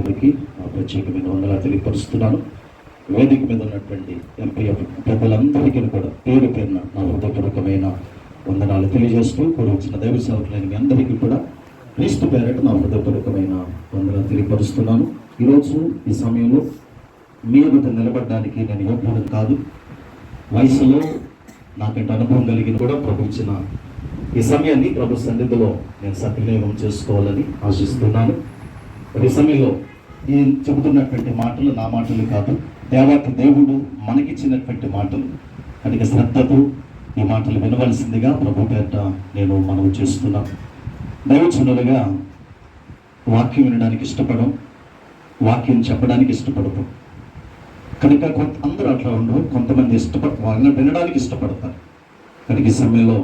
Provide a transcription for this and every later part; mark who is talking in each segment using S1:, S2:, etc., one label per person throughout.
S1: కుటుంబానికి ఆ ప్రత్యేకమైన వందలా తెలియపరుస్తున్నాను. వేదిక మీద ఉన్నటువంటి ఎంపీఎఫ్ పెద్దలందరికీ కూడా పేరు పేరున నా హృదయపూర్వకమైన వందనాలు తెలియజేస్తూ కూడా వచ్చిన దైవ సేవకులైన మీ అందరికీ కూడా క్రీస్తు పేరట నా హృదయపూర్వకమైన వందనాలు తెలియపరుస్తున్నాను. ఈరోజు ఈ సమయంలో మీ ఎదుట నిలబడడానికి నేను యోగ్యుడు కాదు. వయసులో నాకంటే అనుభవం కలిగిన కూడా ప్రభుత్వ ఈ సమయాన్ని ప్రభు సన్నిధిలో నేను సద్వినియోగం చేసుకోవాలని ఆశిస్తున్నాను. ఈ సమయంలో ఈ చెబుతున్నటువంటి మాటలు నా మాటలు కాదు. దేవాతి దేవుడు మనకిచ్చినటువంటి మాటలు. కనుక శ్రద్ధతో ఈ మాటలు వినవలసిందిగా ప్రభు పేట నేను మనవి చేస్తున్నాను దైవచనులుగా వాక్యం వినడానికి ఇష్టపడం వాక్యం చెప్పడానికి ఇష్టపడతాం కనుక కొంత అందరూ అట్లా ఉండరు కొంతమంది ఇష్టపడ వాళ్ళని వినడానికి ఇష్టపడతారు. కనుక ఈ సమయంలో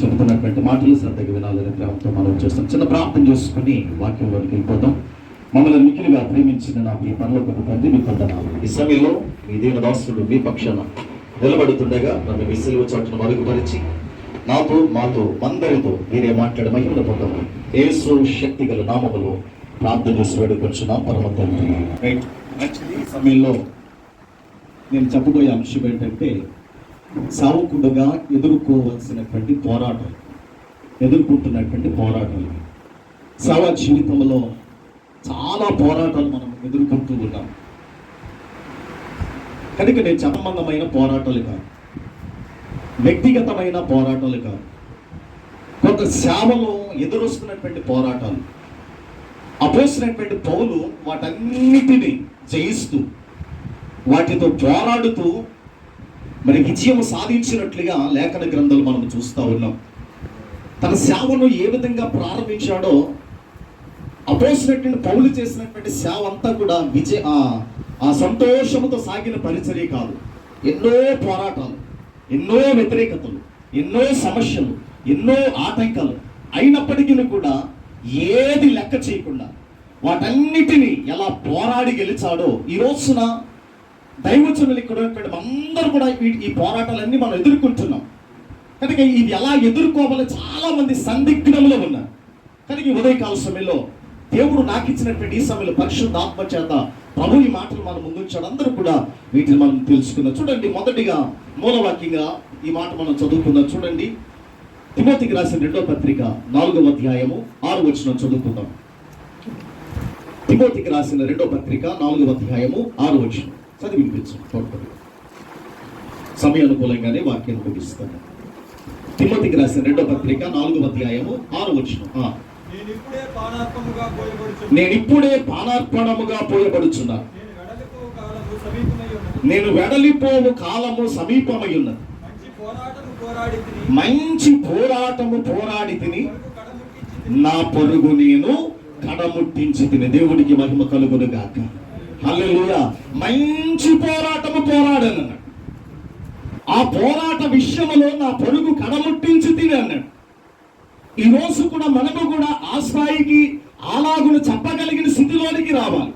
S1: చెబుతున్నటువంటి మాటలు శ్రద్ధగా వినాలని ప్రేమతో మనం చేస్తాం. చిన్న ప్రార్థన చేసుకుని వాక్యంలోకి వెళ్ళిపోతాం మమ్మల్ని మిగిలిగా ప్రేమించిన నా మీ పనుల ఒక తండ్రి మీ పొందనాలు ఈ సమయంలో మీ దీన దాసుడు మీ పక్షాన నిలబడుతుండగా నన్ను విసిలువ చాటును మరుగుపరిచి నాతో మాతో అందరితో మీరే మాట్లాడే మహిమను పొందము యేసు శక్తి గల నామములో ప్రార్థన చేసి వేడుకొచ్చున్నాం పరమ తండ్రి. ఈ సమయంలో నేను చెప్పబోయే అంశం ఏంటంటే సావుకుడుగా ఎదుర్కోవాల్సినటువంటి పోరాటం ఎదుర్కొంటున్నటువంటి పోరాటాలు. సేవ జీవితంలో చాలా పోరాటాలు మనం ఎదుర్కొంటూ ఉన్నాం కనుక నేను సంబంధమైన పోరాటాలు కాదు. వ్యక్తిగతమైన పోరాటాలు కాదు. కొంత సేవలో ఎదురొస్తున్నటువంటి పోరాటాలు. అపోసినటువంటి పౌలు వాటన్నిటిని జయిస్తూ వాటితో పోరాడుతూ మరి విజయం సాధించినట్లుగా లేఖన గ్రంథాలు మనం చూస్తూ ఉన్నాం. తన సేవను ఏ విధంగా ప్రారంభించాడో అపోసినటువంటి పౌలు చేసినటువంటి సేవ అంతా కూడా విజయ ఆ- ఆ సంతోషముతో సాగిన పరిచర్య కాదు. ఎన్నో పోరాటాలు ఎన్నో వ్యతిరేకతలు ఎన్నో సమస్యలు ఎన్నో ఆటంకాలు అయినప్పటికీ కూడా ఏది లెక్క చేయకుండా వాటన్నిటిని ఎలా పోరాడి గెలిచాడో ఈ రోజున దైవచనులు ఇక్కడ అందరూ కూడా ఈ- ఈ పోరాటాలన్నీ మనం ఎదుర్కొంటున్నాం. కనుక ఇది ఎలా ఎదుర్కోవాలో చాలా మంది సందిగ్ధంలో ఉన్నారు. కనుక ఉదయకాల సమయంలో దేవుడు నాకు ఇచ్చినటువంటి ఈ సమయంలో పరిశుద్ధ ఆత్మ చేత ప్రభు ఈ మాటలు మనం ముందుంచాడు. అందరూ కూడా వీటిని మనం తెలుసుకుందాం. చూడండి మొదటిగా మూలవాక్యంగా ఈ మాట మనం చదువుకుందాం. చూడండి. తిమోతికి రాసిన రెండో పత్రిక నాలుగవ అధ్యాయము ఆరు వచనం చదువుకుందాం. తిమోతికి రాసిన రెండో పత్రిక నాలుగవ అధ్యాయము ఆరు వచనం. చదివి వినిపించు సమయానుకూలంగానే వాక్యాన్ని ముగిస్తాను తిమోతికి రాసిన రెండో పత్రిక నాలుగవ అధ్యాయము ఆరు వచనం. నేను ఇప్పుడే పానార్పణముగా పోయబడుచున్నాను.
S2: నేను వెడలిపోవు కాలము సమీపమై ఉన్నది మంచి పోరాటము పోరాడి తిని
S1: నా పొరుగు నేను కడముట్టించి తిని. దేవుడికి మహిమ కలుగును గాక హల్లెలూయా. మంచి పోరాటము పోరాడాను అన్నాడు ఆ పోరాట విషయములో నా పొరుగు కడముట్టించి తిని అన్నాడు. ఈ రోజు కూడా మనము కూడా ఆ స్థాయికి అలాగును చెప్పగలిగిన స్థితిలోనికి రావాలి.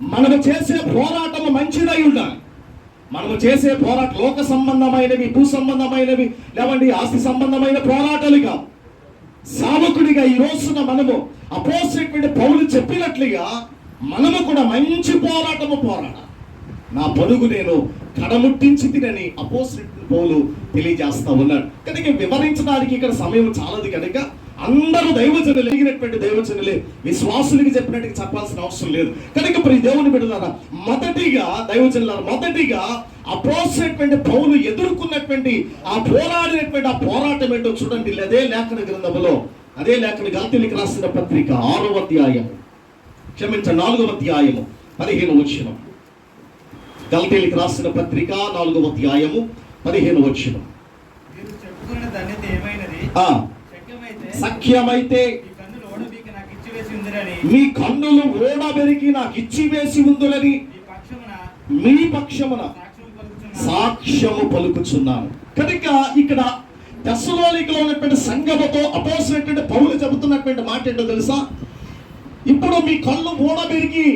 S1: మనము చేసే పోరాటము మంచిదై ఉండాలి. మనము చేసే పోరాట లోక సంబంధమైనవి భూ సంబంధమైనవి లేవండి ఆస్తి సంబంధమైన పోరాటాలు కావు. సావకుడిగా ఈ రోజున మనము అపోసినటువంటి పౌలు చెప్పినట్లుగా మనము కూడా మంచి పోరాటము పోరాడాలి. నా పరుగు నేను కడముట్టించి తినని అపోసిట్ పౌలు తెలియజేస్తా ఉన్నాడు. కనుక వివరించడానికి ఇక్కడ సమయం చాలదు కనుక అందరూ దైవజనులు ఎగినటువంటి దైవజనులే విశ్వాసులకి చెప్పినట్టుగా చెప్పాల్సిన అవసరం లేదు. కనుక ఇప్పుడు ఈ దేవుని బిడ్డలారా మొదటిగా దైవజనులారా మొదటిగా అపోసినటువంటి పౌలు ఎదుర్కొన్నటువంటి ఆ పోరాడినటువంటి ఆ పోరాటం ఏంటో చూడండి. అదే లేఖన గ్రంథంలో అదే లేఖన గల్తీలకు రాసిన పత్రిక ఆరవ అధ్యాయం క్షమించ నాలుగవ అధ్యాయము పదిహేను వచ్చినాం గల్తీలకు రాసిన పత్రిక నాలుగవ అధ్యాయము పదిహేను వచ్చినం సఖ్యమైతే మీ కన్నులు ఓడబెరికి నాకు ఇచ్చి వేసి
S2: పక్షమున
S1: మీ పక్షమున సాక్ష్యము పలుకుచున్నాను. కనుక ఇక్కడ దశలోనికలో ఉన్నటువంటి సంగమతో అపోసినటువంటి పౌలు చెబుతున్నటువంటి మాట ఏంటో తెలుసా? ఇప్పుడు మీ కళ్ళు మూడబెరికి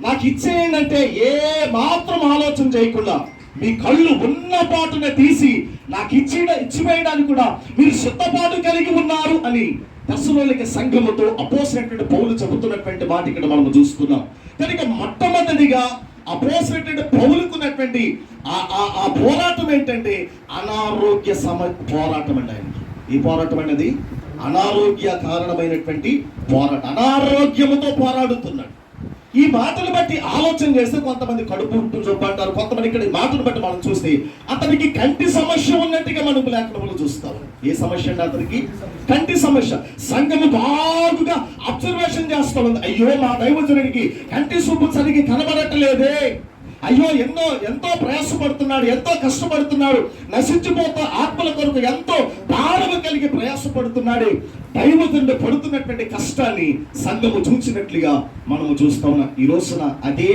S1: నాకు ఇచ్చేయండి అంటే ఏ మాత్రం ఆలోచన చేయకుండా మీ కళ్ళు ఉన్న పాటున తీసి నాకు ఇచ్చి ఇచ్చివేయడానికి కూడా మీరు సిద్ధపాటు కలిగి ఉన్నారు అని దశలోనికి సంఘముతో అపోసినటువంటి పౌలు చెబుతున్నటువంటి మాట ఇక్కడ మనం చూస్తున్నాం. కనుక మొట్టమొదటిగా అపోసినటువంటి పౌలుకున్నటువంటి ఆ ఆ- ఆ పోరాటం ఏంటంటే అనారోగ్య సమ పోరాటం అండి ఆయనకి ఈ పోరాటం అనేది అనారోగ్య కారణమైనటువంటి పోరాటం. అనారోగ్యముతో పోరాడుతున్నాడు. ఈ మాటలు బట్టి ఆలోచన చేస్తే కొంతమంది కడుపు చూపంటారు కొంతమంది ఇక్కడ ఈ మాటలు బట్టి మనం చూస్తే అతనికి కంటి సమస్య ఉన్నట్టుగా మనం లేఖనములు చూస్తాం. ఏ సమస్య అండి అతనికి? కంటి సమస్య. సంఘము బాగుగా అబ్జర్వేషన్ చేస్తా ఉంది. అయ్యో మా దైవజనుడికి కంటి చూపు సరిగి కనబడట్లేదే. అయ్యో ఎన్నో ఎంతో ప్రయాసపడుతున్నాడు ఎంతో కష్టపడుతున్నాడు నశించిపోతా ఆత్మల కొరకు ఎంతో భారము కలిగి ప్రయాసపడుతున్నాడు. దైవజనుడు పడుతున్నటువంటి కష్టాన్ని సంఘము చూసినట్లుగా మనము చూస్తా ఉన్నాం. ఈ రోజున అదే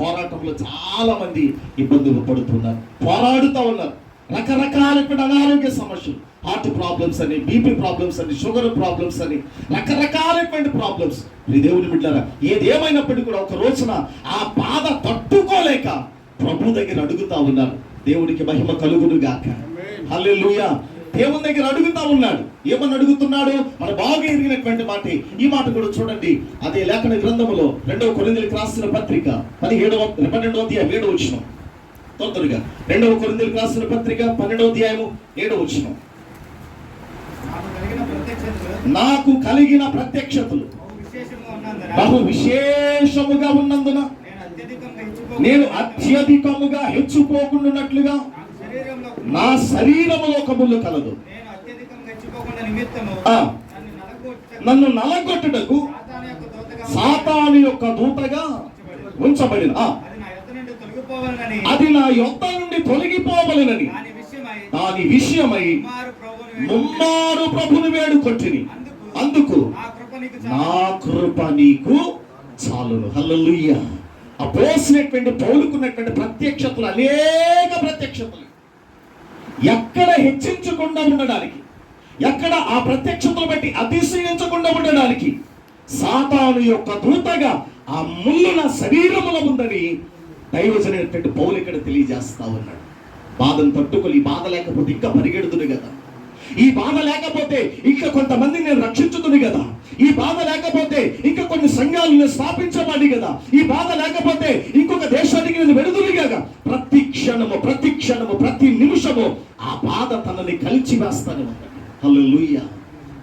S1: పోరాటంలో చాలా మంది ఇబ్బందులు పడుతున్నారు పోరాడుతూ ఉన్నారు. రకరకాలైన అనారోగ్య సమస్యలు. హార్ట్ ప్రాబ్లమ్స్ అని బీపీ ప్రాబ్లమ్స్ అని షుగర్ ప్రాబ్లమ్స్ అని రకరకాలైనటువంటి ప్రాబ్లమ్స్ ఈ దేవుని బిడ్డారా ఏదేమైనప్పటికీ కూడా ఒక రోజున ఆ బాధ తట్టుకోలేక ప్రభు దగ్గర అడుగుతా ఉన్నారు. దేవుడికి మహిమ కలుగును గాక హల్లెలూయా దేవుని దగ్గర అడుగుతా ఉన్నాడు. ఏమని అడుగుతున్నాడు? మన బాగా ఎరిగినటువంటి మాట. ఈ మాట కూడా చూడండి. అదే లేఖన గ్రంథములో రెండవ కొరిందలకు రాసిన పత్రిక పదిహేడవ పన్నెండవ ఏడవ వచ్చిన తొందరగా రెండవ కొరిందలకు రాసిన పత్రిక పన్నెండవ అధ్యాయము ఏడవ వచ్చిన
S2: నాకు కలిగిన ప్రత్యక్షతలు
S1: నాకు
S2: బహు
S1: విశేషముగా ఉన్నందున
S2: నేను
S1: అత్యధికముగా హెచ్చుకోకుండానట్లుగా
S2: నా శరీరంలో
S1: నా శరీరములో ఒక ముళ్ళు కలదు ఆ.
S2: నన్ను
S1: నలగొట్టుటకు
S2: సాతాను యొక్క దూతగా
S1: ఉంచబడిన ఆ,
S2: అది నా యొద్ద నుండి
S1: తొలగిపోవలెనని.
S2: దాని విషయమై
S1: ముమ్మారు ప్రభుని వేడు కొట్టిని అందుకు
S2: నా కృప నీకు
S1: చాలును. ఆ పోసినటువంటి పౌలుకున్నటువంటి ప్రత్యక్షతలు అనేక ప్రత్యక్షతలు. ఎక్కడ హెచ్చించకుండా ఉండడానికి ఎక్కడ ఆ ప్రత్యక్షతలు బట్టి అతిశయించకుండా ఉండడానికి సాతాను యొక్క దూతగా ఆ ముళ్ళు నా శరీరములో ఉందని దైవజనైనటువంటి పౌలు ఇక్కడ తెలియజేస్తా ఉన్నాడు. బాధను తట్టుకొని ఈ బాధ లేకపోతే ఇంకా పరిగెడుతుంది కదా. ఈ బాధ లేకపోతే ఇంకా కొంతమంది నేను రక్షించుతుంది కదా. ఈ బాధ లేకపోతే ఇంకా కొన్ని సంఘాలు నేను స్థాపించబడి కదా. ఈ బాధ లేకపోతే ఇంకొక దేశానికి నేను వెడుదులు కదా. ప్రతి క్షణము ప్రతి క్షణము ప్రతి నిమిషము ఆ బాధ తనని కలిచి వేస్తానే హలో లూయ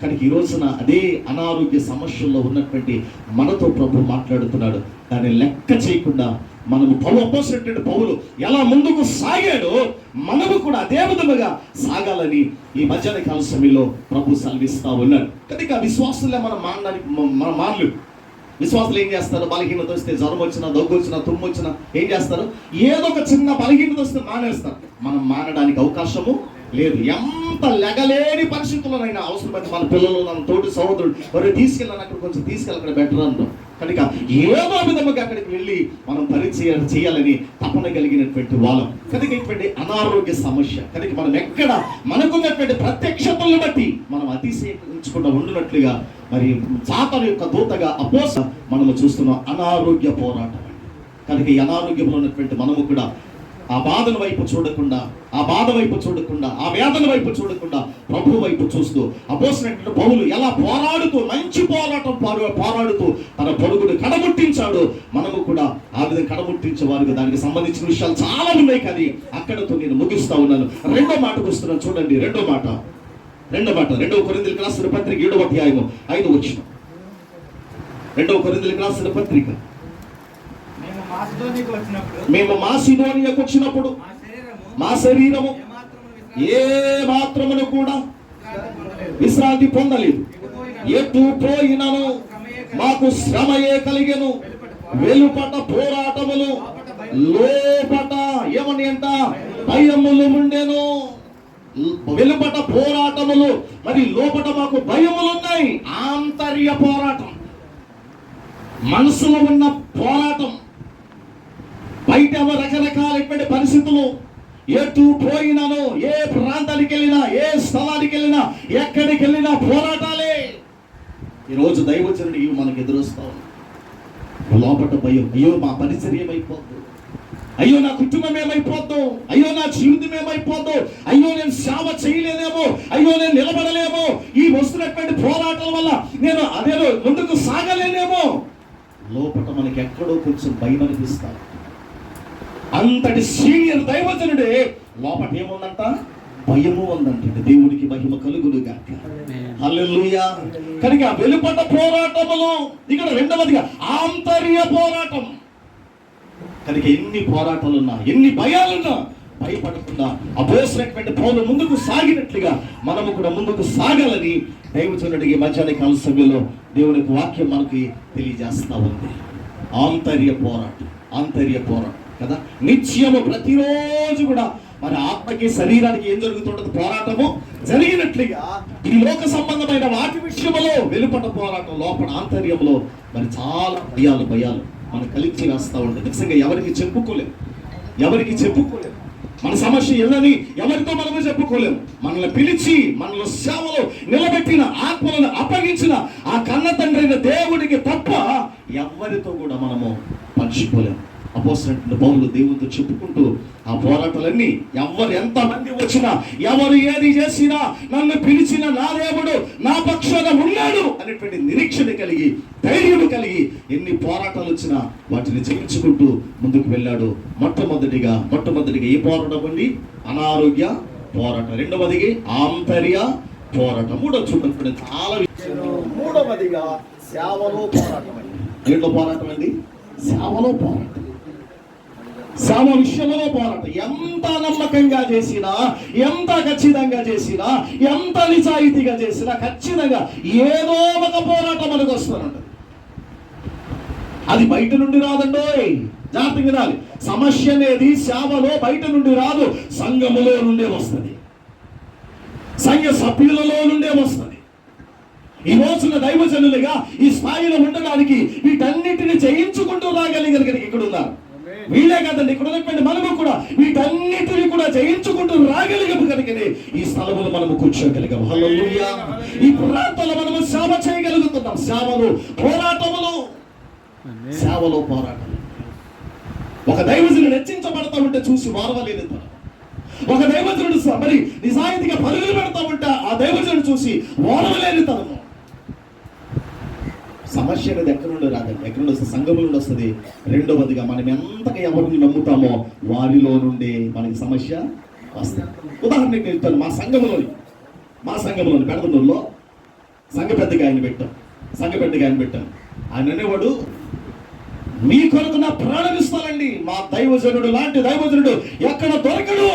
S1: కనుక ఈ రోజున అదే అనారోగ్య సమస్యల్లో ఉన్నటువంటి మనతో ప్రభు మాట్లాడుతున్నాడు. దాన్ని లెక్క చేయకుండా మనము పౌలు అపోసినటువంటి పౌలు ఎలా ముందుకు సాగాడో మనము కూడా అదే విధముగా సాగాలని ఈ మధ్యాహ్న కాల సమయంలో ప్రభు సెలవిస్తా ఉన్నాడు. కనుక విశ్వాసులే మనం మానడానికి మన మానలు. విశ్వాసులు ఏం చేస్తారు? బలహీనత వస్తే జ్వరం వచ్చినా దగ్గు వచ్చినా తుమ్ము వచ్చినా ఏం చేస్తారు? ఏదో ఒక చిన్న బలహీనత వస్తే మానేస్తారు. మనం మానడానికి అవకాశము లేదు. ఎంత లెగలేని పరిస్థితుల్లోనైనా అవసరమైతే మన పిల్లలు మన తోటి సహోదరుడు మరి తీసుకెళ్ళాను అక్కడ కొంచెం తీసుకెళ్ళి అక్కడ బెటర్ అంటాం. కనుక ఏదో విధముగా అక్కడికి వెళ్ళి మనం పరిచయం చేయాలని తపన కలిగినటువంటి వాళ్ళం. కనుక ఇటువంటి అనారోగ్య సమస్య కనుక మనం ఎక్కడ మనకున్నటువంటి ప్రత్యక్షతలను బట్టి మనం అతిశయించకుండా ఉండినట్లుగా మరి చాతన యొక్క దూతగా అపోస మనము చూస్తున్నాం అనారోగ్య పోరాటం. కనుక ఈ అనారోగ్యంలో ఉన్నటువంటి మనము కూడా ఆ బాధల వైపు చూడకుండా ఆ బాధ వైపు చూడకుండా ఆ వేదన వైపు చూడకుండా ప్రభు వైపు చూస్తూ అపోసినటువంటి పౌలు ఎలా పోరాడుతూ మంచి పోరాటం పారు- పోరాడుతూ తన పొరుగును కడముట్టించాడు మనము కూడా ఆ విధంగా కడముట్టించే వారికి దానికి సంబంధించిన విషయాలు చాలా ఉన్నాయి కానీ అక్కడతో నేను ముగిస్తా ఉన్నాను. రెండో మాటకు వస్తున్నాను. చూడండి రెండో మాట. రెండో మాట. రెండవ కొరిందులకు రాసిన పత్రిక ఏడవ అధ్యాయము ఐదు వచ్చిన రెండవ కొరిందులకు రాసిన పత్రిక.
S2: మేము
S1: మేము మాసిడోనియాకు వచ్చినప్పుడు
S2: మా శరీరము
S1: మా ఏ మాత్రమును కూడా.
S2: విశ్రాంతి పొందలేదు.
S1: ఎటు పోయినను మాకు శ్రమయే కలిగెను. వెలుపట పోరాటములు లోపట ఏమని అంట? భయములు ఉండెను వెలుపట పోరాటములు మరి లోపట మాకు భయములు ఉన్నాయి ఆంతర్య పోరాటం. మనసులో ఉన్న పోరాటం. బయట రకరకాలైనటువంటి పరిస్థితులు ఎటు పోయినాను ఏ ప్రాంతానికి వెళ్ళినా ఏ స్థలానికి వెళ్ళినా ఎక్కడికి వెళ్ళినా పోరాటాలే. ఈరోజు దైవచనుడు ఇవి మనకు ఎదురొస్తా లోపట భయం. అయ్యో మా పరిచర్య ఏమైపోద్దు? అయ్యో నా కుటుంబం ఏమైపోద్దు? అయ్యో నా జీవితం ఏమైపోద్దు? అయ్యో నేను సేవ చేయలేదేమో? అయ్యో నేను నిలబడలేమో? ఈ వస్తున్నటువంటి పోరాటం వల్ల నేను అదేదో ముందుకు సాగలేనేమో? లోపల మనకి ఎక్కడో కొంచెం భయం అనిపిస్తాను అంతటి సీనియర్ దైవజనుడే. లోపల ఏముందంట? భయము ఉందంటే దేవుడికి మహిమ కలుగును గాక హల్లెలూయా. కనుక ఆ వెలుపట పోరాటములు ఇక్కడ రెండవదిగా ఆంతర్య పోరాటం. కనుక ఎన్ని పోరాటాలున్నా ఎన్ని భయాలున్నా భయపడకుండా అపోసినటువంటి పౌలు ముందుకు సాగినట్లుగా మనము కూడా ముందుకు సాగాలని దైవజనుడికి మధ్యాహ్న కాల సమయంలో దేవునికి వాక్యం మనకి తెలియజేస్తా ఉంది. ఆంతర్య పోరాటం ఆంతర్య పోరాటం. కదా? నిత్యము ప్రతిరోజు కూడా మన ఆత్మకి శరీరానికి ఏం జరుగుతుంటది? పోరాటము జరిగినట్లుగా ఈ లోక సంబంధమైన వాటి విషయంలో వెలుపట పోరాటం లోపల ఆంతర్యంలో మరి చాలా భయాలు భయాలు మనం కలిసి వేస్తూ ఉంటుంది నిజంగా ఎవరికి చెప్పుకోలేము ఎవరికి చెప్పుకోలేము మన సమస్య ఎల్లని ఎవరితో మనము చెప్పుకోలేము మనల్ని పిలిచి మనలో సేవలో నిలబెట్టిన ఆత్మలను అప్పగించిన ఆ కన్న తండ్రి అయిన దేవుడికి తప్ప ఎవరితో కూడా మనము పంచుకోలేము అపోసినటువంటి పౌరులు దేవునితో చెప్పుకుంటూ ఆ పోరాటాలన్నీ ఎవరు ఎంత మంది వచ్చినా ఎవరు ఏది చేసినా నన్ను పిలిచిన నా దేవుడు నా పక్షాన ఉన్నాడు అనేటువంటి నిరీక్షణ కలిగి ధైర్యం కలిగి ఎన్ని పోరాటాలు వచ్చినా వాటిని జయించుకుంటూ ముందుకు వెళ్ళాడు. మొట్టమొదటిగా మొట్టమొదటిగా ఏ పోరాటం అండి? అనారోగ్య పోరాటం. రెండవదిగా ఆంతర్య పోరాటం. మూడో చూడండి చాలా మూడవదిగా సేవలో పోరాటం అండి. దీంట్లో పోరాటం అండి? సేవలో పోరాటం. సమ విషయంలో పోరాట. ఎంత నమ్మకంగా చేసినా ఎంత ఖచ్చితంగా చేసినా ఎంత నిజాయితీగా చేసినా ఖచ్చితంగా ఏదో ఒక పోరాటం మనకు వస్తుందండి అది బయట నుండి రాదండోయ్ జాగ్రత్తగా వినాలి. సమస్య అనేది సేవలో బయట నుండి రాదు సంఘములో నుండే వస్తుంది. సంఘ సభ్యులలో నుండే వస్తుంది. ఈ రోజున దైవజనులుగా ఈ స్థాయిలో ఉండడానికి వీటన్నిటిని జయించుకుంటూ రాగలిగారు ఇక్కడ ఉన్నారు. వీళ్ళే కాదండి ఇక్కడ చెప్పండి మనము కూడా వీటన్నిటిని కూడా జయించుకుంటూ రాగలిగము కనుకనే ఈ స్థలములు మనము కూర్చోగలిగాము ఈ ప్రాంతంలో మనము సేవ చేయగలుగుతున్నాం. సేవలు పోరాటములు. సేవలో పోరాటం ఒక దైవజుడు రచించబడతా ఉంటే చూసి మారవలేదు ఒక దైవజనుడు స- మరి నిజాయితీగా పరుగులు పెడతా ఉంటే ఆ దైవజనుడు చూసి వారవలేని తను సమస్య అనేది ఎక్కడి నుండి రాదండి ఎక్కడి నుండి వస్తుంది? సంఘం నుండి వస్తుంది. రెండవదిగా మనం ఎంతగా ఎవరిని నమ్ముతామో వారిలో నుండి మనకి సమస్య వస్తుంది. ఉదాహరణకి చెప్తాను. మా సంఘంలోని మా సంఘంలోని పెడదనూరులో సంఘ పెద్దగా ఆయన పెట్టాం. సంఘ పెద్దగా ఆయన పెట్టాం. ఆయన అనేవాడు మీ కొరకు నా ప్రాణం ఇస్తానండి. మా దైవజనుడు లాంటి దైవజనుడు ఎక్కడ దొరకడు.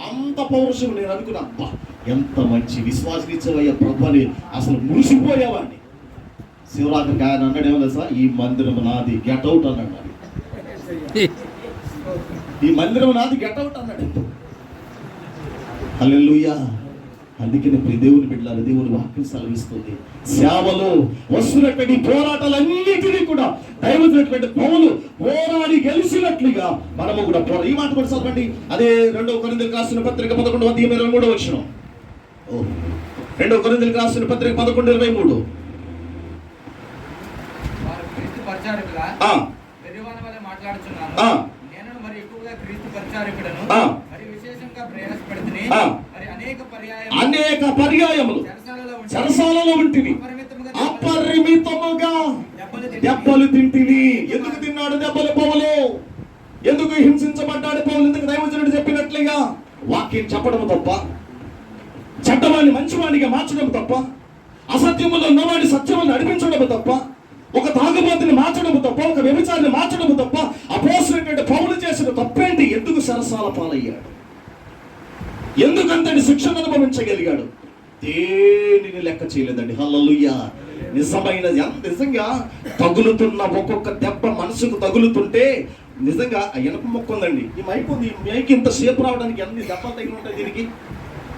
S1: అంత పౌరుషం నేను అనుకున్నా. అబ్బా ఎంత మంచి విశ్వాసనిచ్చవయ్యా ప్రభు అని అసలు మురిసిపోయేవాడిని. శివరాత్రికి ఆయన అన్నాడు ఏమో తెలుసా? ఈ మందిరం నాది గెట్ అవుట్ అన్నాడు మరి. ఈ మందిరం నాది గెట్ అవుట్ అన్నాడు. హల్లెలూయా. అందుకని ప్రియ దేవుని బిడ్డలారు దేవుని వాక్యం సెలవిస్తుంది. సేవలో వస్తున్నటువంటి పోరాటాలన్నిటినీ కూడా దైవమైనటువంటి పౌలు పోరాడి గెలిచినట్లుగా మనము కూడా పోరా ఈ మాట కూడా చదవండి. అదే రెండవ కొరింథీయులకు రాసిన పత్రిక పదకొండు వంద ఇరవై మూడో వచ్చిన రెండవ కొరింథీయులకు రాసిన పత్రిక పదకొండు ఇరవై మూడు
S2: వారు క్రీస్తు పరిచారకులా
S1: ఆ,
S2: వెర్రివాని వలె మాట్లాడుచున్నాను
S1: ఆ.
S2: నేను మరి ఎక్కువగా క్రీస్తు పరిచారకుడను.
S1: ఆ.
S2: మరి విశేషంగా ప్రయాసపడితిని.
S1: ఆ.
S2: మరి అనేక పర్యాయం
S1: అనేక పర్యాయములు.
S2: చెరసాలలో
S1: ఉంటివి.
S2: అపరిమితముగా దెబ్బలు
S1: తింటిని ఎందుకు తిన్నాడు దెబ్బలు పౌలు? ఎందుకు హింసించబడ్డాడు పౌలు? ఎందుకు దైవజనుడు చెప్పినట్లుగా? వాక్యం చెప్పడం తప్ప చెడ్డవాడిని మంచివాడిగా మార్చడం తప్ప అసత్యములో ఉన్నవాడిని సత్యములు నడిపించడం తప్ప ఒక తాగుబోతుని మార్చడం తప్ప ఒక వ్యభిచారిని మార్చడం తప్ప అపోసినటువంటి పౌలు చేసిన తప్పేంటి? ఎందుకు సరసాల పాలయ్యాడు? ఎందుకంతటి శిక్షణ అనుభవించగలిగాడు? దేనిని లెక్క చేయలేదండి. హల్లలుయ్యా నిజమైన నిజంగా తగులుతున్న ఒక్కొక్క దెబ్బ మనసుకు తగులుతుంటే నిజంగా ఆ మొక్క ఉందండి. ఈ మైక్ ఉంది ఈ మైక్ ఇంత సేపు రావడానికి అన్ని దెబ్బలు తగిలి ఉంటాయి దీనికి?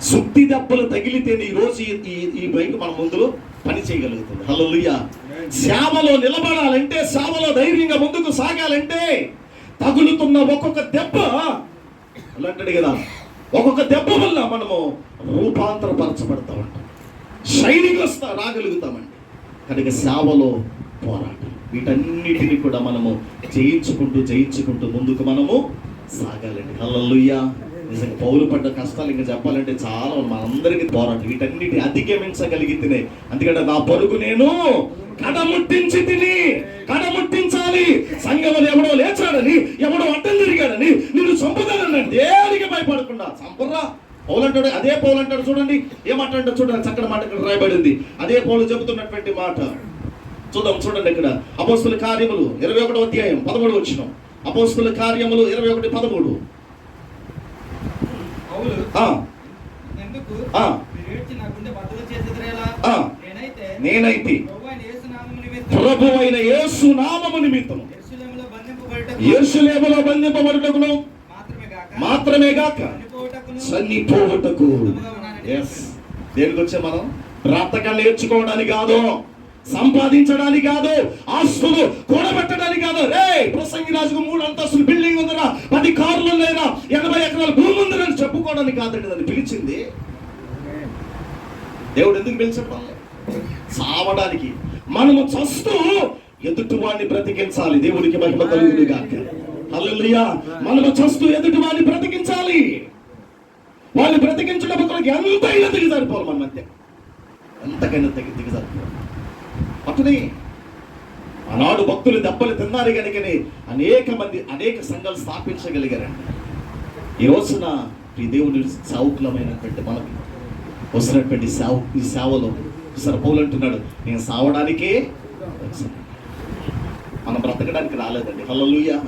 S1: సుత్తి దెబ్బలు తగిలితేనే ఈ రోజు ఈ- ఈ మైక్ మన ముందులో పని చేయగలుగుతుంది. హల్లెలూయా. సేవలో నిలబడాలంటే సేవలో ధైర్యంగా ముందుకు సాగాలంటే తగులుతున్న ఒక్కొక్క దెబ్బ అలా అంటాడు కదా ఒక్కొక్క దెబ్బ వల్ల మనము రూపాంతరపరచబడతామంట ఉంటాం. వస్తా రాగలుగుతామండి. కనుక సేవలో పోరాటం. వీటన్నిటిని కూడా మనము జయించుకుంటూ జయించుకుంటూ ముందుకు మనము సాగాలండి. హల్లెలూయా. నిజంగా పౌలు పడ్డ కష్టాలు ఇంకా చెప్పాలంటే చాలా మనందరికీ పోరాటం. వీటన్నిటి అధిగమించగలిగితేనే అందుకంటే నా పరుగు నేను కడముట్టించి తిని కడముట్టించాలి సంఘములు ఎవడో లేచాడని ఎవడో అడ్డం తిరిగాడని నేను చంపుతానన్నాడు. దేనికి భయపడకుండా? చంపర్రా. పౌలు అంటాడు అదే పౌలు అంటాడు చూడండి ఏమంటాడు చూడండి. చక్కటి మాట ఇక్కడ రాయబడింది. అదే పౌలు చెబుతున్నటువంటి మాట. చూద్దాం చూడండి ఇక్కడ. అపోస్తుల కార్యములు ఇరవై ఒకటో అధ్యాయం పదమూడు వచ్చిన అపోస్తుల కార్యములు ఇరవై ఒకటి పదమూడు.
S2: నేనైతే
S1: నేనైతే
S2: ప్రభువైన యేసు నామము నిమిత్తం
S1: ప్రభు అయిన యేసు నామము నిమిత్తము.
S2: యెరూషలేములో బంధింపబడుటకు
S1: యేసులేములో బంధింపబడుటకును
S2: మాత్రమే గాక
S1: చనిపోవటకు. ఎస్ దేనికి వచ్చే మనం? బ్రతక నేర్చుకోవడానికి కాదు సంపాదించడానికి కాదు ఆస్తులు కూడబెట్టడానికి కాదు. రే ప్రసంగి రాజుకు మూడు అంతస్తులు బిల్డింగ్ ఉందిరా పది కార్లు ఉన్నాయిరా ఎనభై ఎకరాల భూమి ఉందిరా అని చెప్పుకోవడానికి కాదండి దాన్ని పిలిచింది. దేవుడు ఎందుకు పిలిచడం మనల్ని? సావడానికి. మనము చస్తూ ఎదుటివాడిని బ్రతికించాలి. దేవుడికి మహిమ కలుగును గాక. మనము చస్తూ ఎదుటివాడిని బ్రతికించాలి. వాళ్ళు బ్రతికించడం కొరకు ఎంతైనా దిగజారిపోవాలి మన మధ్య. ఎంతకైనా దిగి దిగజారిపోవాలి. అతని ఆనాడు భక్తులు దెబ్బలు తిన్నారు కనుకనే అనేక మంది అనేక సంఘాలు స్థాపించగలిగారండి ఈ రోజున ఈ దేవుని సావుకులమైనటువంటి మనకి వస్తున్నటువంటి సేవ ఈ సేవలో సరే అంటున్నాడు నేను సావడానికే మనం బ్రతకడానికి రాలేదండి. హల్లెలూయా.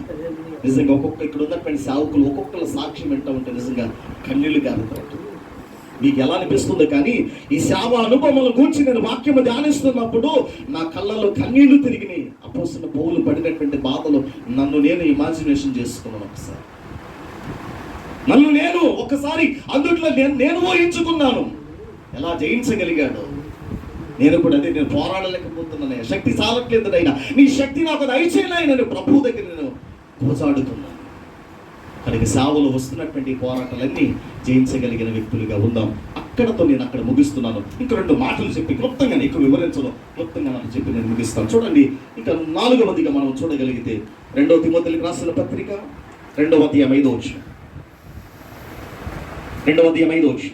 S1: నిజంగా ఒక్కొక్క ఇక్కడ ఉన్నటువంటి సేవకులు ఒక్కొక్కరు సాక్ష్యం వింటూ ఉంటే నిజంగా కన్నీళ్ళు కాదు ఉంటుంది మీకు ఎలా అనిపిస్తుంది? కానీ ఈ సేవ అనుభవం గురించి నేను వాక్యము ధ్యానిస్తున్నప్పుడు నా కళ్ళలో కన్నీళ్ళు తిరిగినాయి. అపోసిన పౌలు పడినటువంటి బాధలు నన్ను నేను ఇమాజినేషన్ చేసుకున్నాను ఒకసారి. నన్ను నేను ఒకసారి అందుట్లో నేను నేను ఊహించుకున్నాను. ఎలా జయించగలిగాడు? నేను కూడా అదే నేను పోరాడలేకపోతున్నాను శక్తి చాలట్లేదు అయినా నీ శక్తి నాకు దయచేయనాయి నేను ప్రభు దగ్గర నేను కోసాడుతున్నాను కనుక సావులు వస్తున్నటువంటి పోరాటాలన్నీ జయించగలిగిన వ్యక్తులుగా ఉందాం. అక్కడతో నేను అక్కడ ముగిస్తున్నాను. ఇంకా రెండు మాటలు చెప్పి క్లుప్తంగా ఎక్కువ వివరించను. క్లుప్తంగా నాకు చెప్పి నేను ముగిస్తాను. చూడండి ఇక నాలుగవదిగా మనం చూడగలిగితే రెండవ తిమ్మతులకు రాసిన పత్రిక రెండవ అధ్యాయం ఐదో వచ్చిన రెండవ అధ్యాయం ఐదో వచ్చిన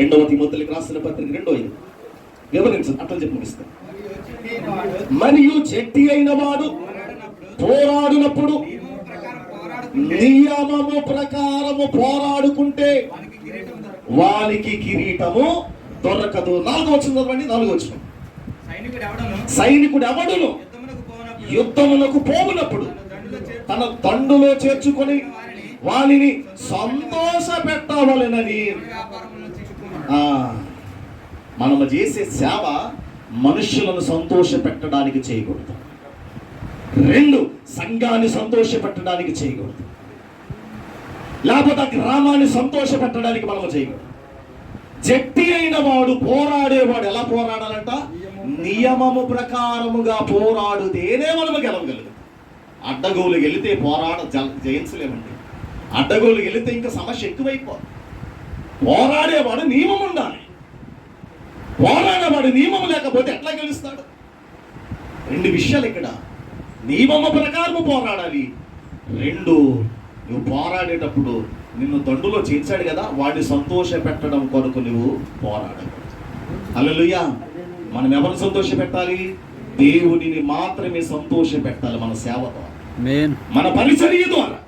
S1: రెండవ తిమ్మతులకు రాసిన పత్రిక రెండో ఐదు. వివరించను అట్లా చెప్పి ముగిస్తాను మరియు చెట్టి అయిన వాడు
S2: పోరాడినప్పుడు నియమము
S1: ప్రకారము పోరాడుకుంటే
S2: వానికి
S1: కిరీటము దొరకదు. నాలుగు వచ్చిన చదవండి నాలుగు వచ్చిన
S2: సైనికుడు ఎవడును యుద్ధమునకు
S1: పోవునప్పుడు
S2: తన దండులో
S1: చేర్చుకొని వానిని సంతోష పెట్టవలెనని ఆ, మనము చేసే సేవ మనుషులను సంతోష పెట్టడానికి చేయకూడదు. రెండు సంఘాన్ని సంతోష పెట్టడానికి చేయకూడదు. లేకపోతే గ్రామాన్ని సంతోష పెట్టడానికి మనము చేయకూడదు. జట్టి అయిన వాడు పోరాడేవాడు ఎలా పోరాడాలంట? నియమము ప్రకారముగా పోరాడుతేనే మనము గెలవగలదు అడ్డగోలు వెళితే పోరాడ జయించలేమండి. అడ్డగోలు వెళితే ఇంకా సమస్య ఎక్కువైపోదు. పోరాడేవాడు నియమం ఉండాలి. పోరాడేవాడు నియమం లేకపోతే ఎట్లా గెలుస్తాడు? రెండు విషయాలు ఇక్కడ. నియమము ప్రకారము పోరాడాలి. రెండు నువ్వు పోరాడేటప్పుడు నిన్ను దండులో చేర్చాడు కదా వాడిని సంతోష పెట్టడం కొరకు నువ్వు పోరాడకూడదు. అల్లెలుయ్యా మనం ఎవరిని సంతోష పెట్టాలి దేవుడిని మాత్రమే సంతోష పెట్టాలి మన సేవ ద్వారా. మన పరిచర్య ద్వారా.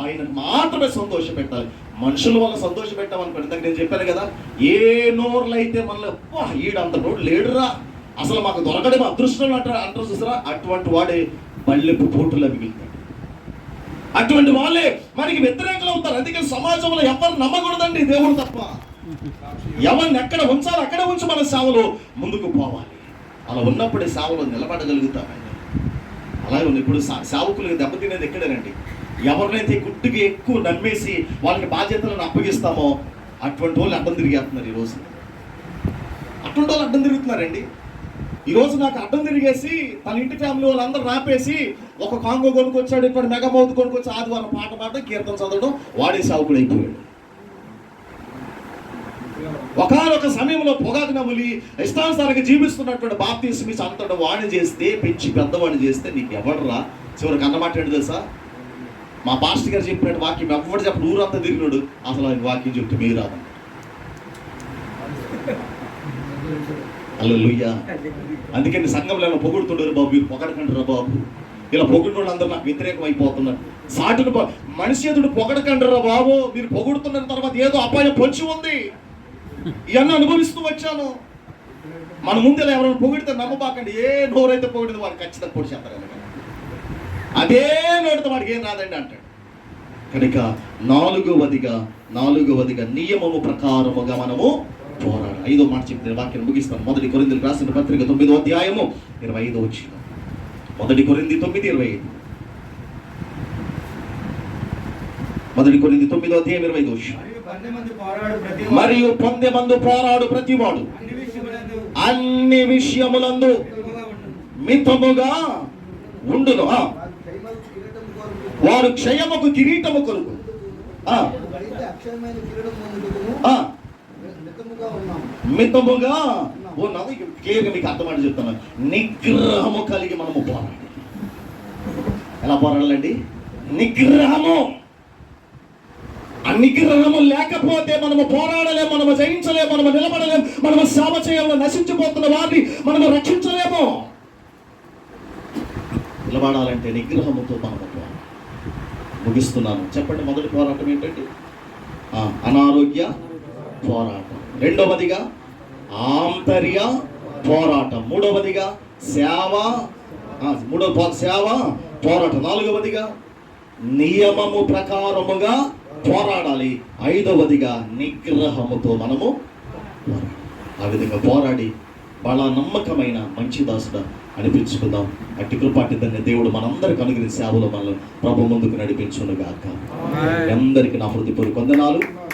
S1: ఆయన మాత్రమే సంతోష పెట్టాలి మనుషుల వల్ల సంతోష పెట్టామనుకోండి ఇందాక నేను చెప్పాను కదా ఏ నోర్లు అయితే మనలో ఈడు అంత నోడు లేడురా. అసలు మాకు దొరకడం అదృష్టం అంటారు అంటారు చూసారా? అటువంటి వాడే బల్లెపు పోటులా మిగులుతాడు అటువంటి వాళ్ళే మనకి వ్యతిరేకలు అవుతారు అందుకే సమాజంలో ఎవరు నమ్మకూడదండి దేవుడు తప్ప. ఎవరిని ఎక్కడ ఉంచాలి అక్కడ ఉంచి మన సేవలో ముందుకు పోవాలి. అలా ఉన్నప్పుడే సేవలో నిలబడగలుగుతామండి అలాగే ఉంది. ఇప్పుడు సా- దెబ్బతినేది ఎక్కడేనండి? ఎవరినైతే గుట్టుకి ఎక్కువ నమ్మేసి వాళ్ళకి బాధ్యతలను అప్పగిస్తామో అటువంటి వాళ్ళు అడ్డం తిరిగేస్తున్నారు ఈరోజు అటువంటి వాళ్ళు అడ్డం తిరుగుతున్నారండి. ఈరోజు నాకు అడ్డం తిరిగేసి తన ఇంటి ఫ్యామిలీ వాళ్ళందరూ రాపేసి ఒక కాంగో కొనుక్కొచ్చాడు ఇప్పుడు మెగమౌత్ కొనుక్కొచ్చి ఆదివారం పాట పాట కీర్తన చదవడం వాడే సేవకుడు అయిపోయాడు. ఒకనొక సమయంలో పొగాకు నములి ఇష్టానుసారంగా జీవిస్తున్నటువంటి బాప్తీసు అంతటా వాణి చేస్తే పెంచి పెద్దవాడిని చేస్తే నీకు ఎవడరా చివరికి అన్నమాట ఏంటి తెలుసా? మా పాస్టర్ గారు చెప్పినట్టు వాక్యం ఎవరు చెప్పడు ఊరంతా తిరిగినాడు. అసలు ఆయన వాక్యం చెప్తే మీరు రాదు అందుకే అందుకని సంఘంలో ఏమైనా పొగుడుతుండరు బాబు మీరు పొగడకంటారా బాబు. ఇలా పొగిడిన అందరూ నాకు వ్యతిరేకం అయిపోతున్నారు సాటును మనిషి ఎదుడు పొగడకంటారా బాబు. మీరు పొగుడుతున్న తర్వాత ఏదో అపాయం పొంచి ఉంది. ఇవన్నీ అనుభవిస్తూ వచ్చాను. మన ముందు ఎవరైనా పొగిడితే నమ్మబాకండి. ఏ నోరైతే పొగిడింది వారు ఖచ్చితంగా పొడి చేస్తారు అదే నోటితో వాడికి ఏం రాదండి అంటాడు. కనుక నాలుగవదిగా నాలుగవదిగా నియమము ప్రకారముగా మనము పోరాడాలి. ఐదో మాట చెప్పిన వాక్యం ముగిస్తాను. మొదటి కొరిందులు రాసిన పత్రిక తొమ్మిదో అధ్యాయము ఇరవై ఐదో వచ్చిన మొదటి కొరింది తొమ్మిది ఇరవై ఐదు. మొదటి కొరింది తొమ్మిదో అధ్యాయం ఇరవై ఐదో వచ్చిన
S2: మరియు పోరాడు
S1: పొందె మందు పోరాడు ప్రతివాడు.
S2: అన్ని విషయములందు.
S1: మితముగా ఉండును.
S3: వారు క్షయమకు కిరీటము కొరకు. మితముగా ఉన్నాం
S1: మితముగా? ఉన్నది క్లియర్గా మీకు అర్థమని చెప్తున్నాను నిగ్రహము కలిగి మనము పోరాడాలి. ఎలా పోరాడాలండి? నిగ్రహము. ఆ నిగ్రహము లేకపోతే మనము పోరాడలేము మనము జయించలేము మనము నిలబడలేము మనము సేవ చేయలేము నశించిపోతున్న వారిని మనము రక్షించలేము. నిలబడాలంటే నిగ్రహముతో మనము. ముగిస్తున్నాను. చెప్పండి మొదటి పోరాటం ఏంటంటే అనారోగ్య పోరాటం. రెండవదిగా ఆంతర్య పోరాటం. మూడవదిగా సేవ మూడవ సేవ పోరాటం. నాలుగవదిగా నియమము ప్రకారముగా పోరాడాలి. ఐదవదిగా నిగ్రహముతో మనము ఆ విధంగా పోరాడి బల నమ్మకమైన మంచి దాసుడ అనిపించుకుందాం. అట్టి కృపాటిద్దరిని దేవుడు మనందరికి అనుగ్రహించి సేవలో మనల్ని ప్రభు ముందుకు నడిపించును గాక. అందరికి నా హృదయపూర్వక వందనాలు.